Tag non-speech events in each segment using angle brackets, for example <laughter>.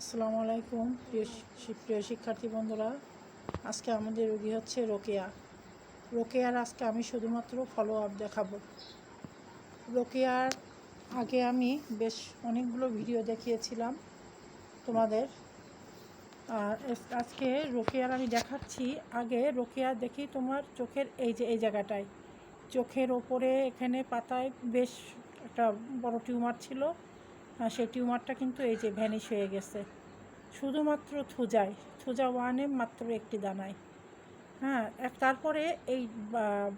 আসসালামু আলাইকুম, প্রিয় প্রিয় শিক্ষার্থী বন্ধুরা। আজকে আমাদের রোগী হচ্ছে রোকেয়া। রোকেয়ার আজকে আমি শুধুমাত্র ফলো আপ দেখাবো। রোকেয়ার আগে আমি বেশ অনেকগুলো ভিডিও দেখিয়েছিলাম তোমাদের। আর আজকে রোকেয়ার আমি দেখাচ্ছি। আগে রোকেয়া দেখি তোমার চোখের এই যে, এই জায়গাটায়। চোখের ওপরে এখানে পাতায় বেশ একটা বড় টিউমার ছিল। সেই টিউমারটা কিন্তু এই যে ভ্যানিশ হয়ে গেছে। শুধুমাত্র থুজায়। থুজা ওয়ানে মাত্র একটি দানায়। হ্যাঁ তারপরে এই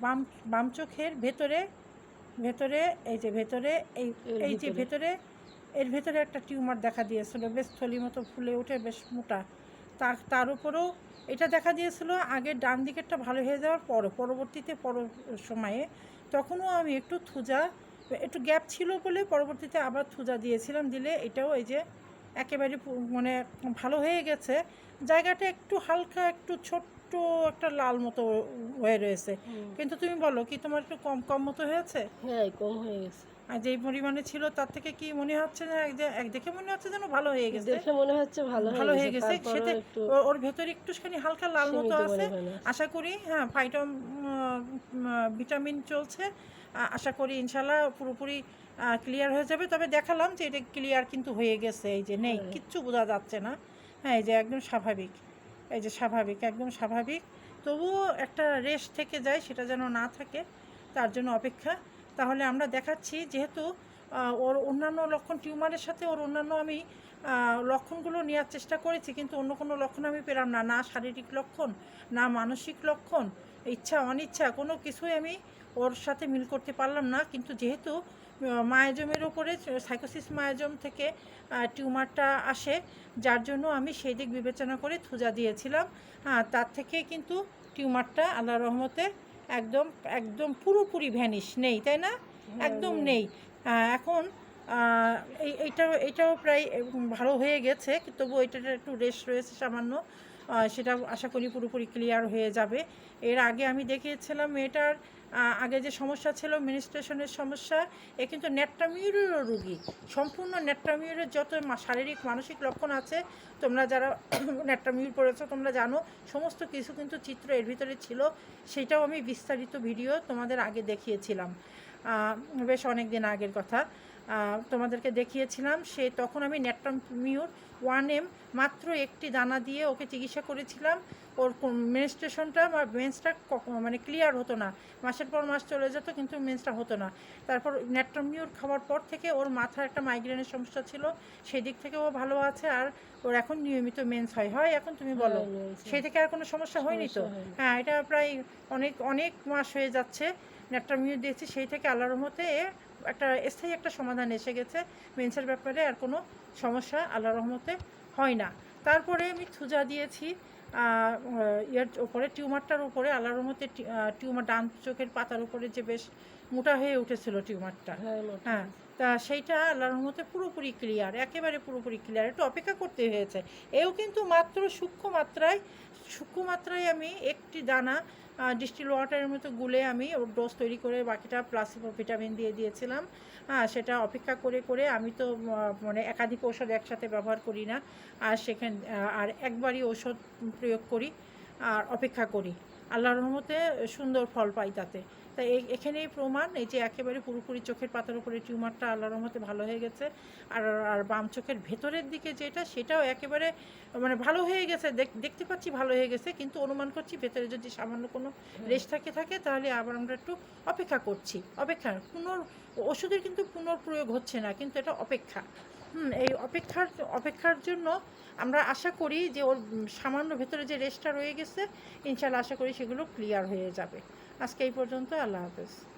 বাম বাম চোখের ভেতরে ভেতরে এই যে ভেতরে এই এই যে ভেতরে। এর ভেতরে একটা টিউমার দেখা দিয়েছিল। বেশ থলি মতো ফুলে উঠে বেশ মোটা। তার তার উপরেও এটা দেখা দিয়েছিল আগে ডান দিকেরটা ভালো হয়ে যাওয়ার পর পরবর্তীতে পর সময়ে। তখনও আমি একটু থুজা একটু গ্যাপ ছিল বলে পরবর্তীতে আবার থুজা দিয়েছিলাম। দিলে এটাও এই যে একেবারে মানে ভালো হয়ে গেছে। জায়গাটা একটু হালকা একটু ছোট্ট একটা লাল মতো হয়ে রয়েছে। কিন্তু তুমি বলো কি তোমার একটু কম কম মতো হয়েছে? হ্যাঁ কম হয়ে গেছে। আর যেই পরিমাণে ছিল তার থেকে কি মনে হচ্ছে যে এক দেখে মনে হচ্ছে যেন ভালো হয়ে গেছে? দেখে মনে হচ্ছে ভালো ভালো হয়ে গেছে। সেটা ওর ভেতরে একটুখানি হালকা লাল মতো আছে। আশা করি হ্যাঁ ফাইটম ভিটামিন চলছে। আশা করি ইনশাল্লাহ পুরোপুরি ক্লিয়ার হয়ে যাবে। তবে দেখালাম যে এটা ক্লিয়ার কিন্তু হয়ে গেছে এই যে নেই হ্যাঁ। কিচ্ছু বোঝা যাচ্ছে না। হ্যাঁ এই যে একদম স্বাভাবিক এই যে স্বাভাবিক একদম স্বাভাবিক। তবুও একটা রেস্ট থেকে যায় সেটা যেন না থাকে তার জন্য অপেক্ষা। তাহলে আমরা দেখাচ্ছি যেহেতু ওর অন্যান্য লক্ষণ টিউমারের সাথে ওর অন্যান্য আমি লক্ষণগুলো নেওয়ার চেষ্টা করেছি, কিন্তু অন্য কোনো লক্ষণ আমি পেলাম না। না শারীরিক লক্ষণ, না মানসিক লক্ষণ, ইচ্ছা, অনিচ্ছা, কোনো কিছুই আমি ওর সাথে মিল করতে পারলাম না। কিন্তু যেহেতু মায়াজমের ওপরে সাইকোসিস মায়াজম থেকে টিউমারটা আসে, যার জন্য আমি সেই দিক বিবেচনা করে থুজা দিয়েছিলাম। হ্যাঁ তার থেকে কিন্তু টিউমারটা আল্লাহ রহমতে একদম একদম পুরোপুরি ভ্যানিশ নেই তাই না? একদম নেই। এখন এই এইটাও এটাও প্রায় ভালো হয়ে গেছে তবু এটার একটু রেস্ট রয়েছে সামান্য। সেটা আশা করি পুরোপুরি ক্লিয়ার হয়ে যাবে। এর আগে আমি দেখিয়েছিলাম মেয়েটার আগে যে সমস্যা ছিল মিনিস্ট্রেশনের সমস্যা, এ কিন্তু নেট্রামিউরেরও রুগী। সম্পূর্ণ নেট্রামিউরের যত শারীরিক, মানসিক লক্ষণ আছে, তোমরা যারা <coughs> নেট্রামিউর পড়েছো, তোমরা জানো, সমস্ত কিছু কিন্তু চিত্র এর ভিতরে ছিল। সেটাও আমি বিস্তারিত ভিডিও তোমাদের আগে দেখিয়েছিলাম। বেশ অনেক দিন আগের কথা। তোমাদেরকে দেখিয়েছিলাম সে তখন আমি নেট্রামিউর ওয়ান এম মাত্র একটি দানা দিয়ে ওকে চিকিৎসা করেছিলাম। ওর মেনস্ট্রেশনটা বা মেন্সটা মানে ক্লিয়ার হতো না। মাসের পর মাস চলে যেত কিন্তু মেন্সটা হতো না। তারপর নেট্রামিউর খাওয়ার পর থেকে ওর মাথার একটা মাইগ্রেনের সমস্যা ছিল। সেই দিক থেকে ও ভালো আছে আর ওর এখন নিয়মিত মেন্স হয়। হয় এখন তুমি বলো হ্যাঁ, সেই থেকে আর কোনো সমস্যা হয়নি তো? হ্যাঁ এটা প্রায় অনেক অনেক মাস হয়ে যাচ্ছে। নেট্রামিউ দিয়েছি সেই থেকে আল্লাহর রহমতে এ একটা স্থায়ী একটা সমাধান এসে গেছে। মেন্সের ব্যাপারে আর কোনো সমস্যা আল্লাহর রহমতে হয় না। তারপরে আমি থুজা দিয়েছি ইয়ের উপরে টিউমারটার উপরে আল্লাহর রহমতে টিউমার ডান চোখের পাতার উপরে যে বেশ মোটা হয়ে উঠেছিল টিউমারটা। হ্যাঁ হ্যাঁ তা সেইটা আল্লাহর রহমতে পুরোপুরি ক্লিয়ার একেবারে পুরোপুরি ক্লিয়ার একটু অপেক্ষা করতে হয়েছে। এও কিন্তু মাত্র সূক্ষ্ম মাত্রায় সূক্ষ্ম মাত্রায় আমি একটি দানা ডিস্টিল ওয়াটারের মতো গুলে আমি ডোজ তৈরি করে বাকিটা প্লাস ভিটামিন দিয়ে দিয়েছিলাম। হ্যাঁ সেটা অপেক্ষা করে করে আমি তো মানে একাধিক ওষুধ একসাথে ব্যবহার করি না। আর সেখান আর একবারই ওষুধ প্রয়োগ করি, আর অপেক্ষা করি। আল্লাহর রহমতে সুন্দর ফল পাই তাতে। তাই এই এখানেই প্রমাণ এই যে একেবারে পুরোপুরি চোখের পাতার উপরে টিউমারটা আল্লাহর রহমতে ভালো হয়ে গেছে আর আর বাম চোখের ভেতরের দিকে যেটা সেটাও একেবারে মানে ভালো হয়ে গেছে দেখতে পাচ্ছি ভালো হয়ে গেছে কিন্তু অনুমান করছি ভেতরে যদি সামান্য কোনো রেশ থাকে থাকে তাহলে আবার আমরা একটু অপেক্ষা করছি। অপেক্ষা পুনর ওষুধের কিন্তু পুনর্প্রয়োগ হচ্ছে না কিন্তু এটা অপেক্ষা। হুম, এই অপেক্ষার অপেক্ষার জন্য আমরা আশা করি যে ওর সামান্য ভেতরে যে রেস্টটা রয়ে গেছে, ইনশাল্লাহ আশা করি সেগুলো ক্লিয়ার হয়ে যাবে। আজকে এই পর্যন্ত, আল্লাহ হাফেজ।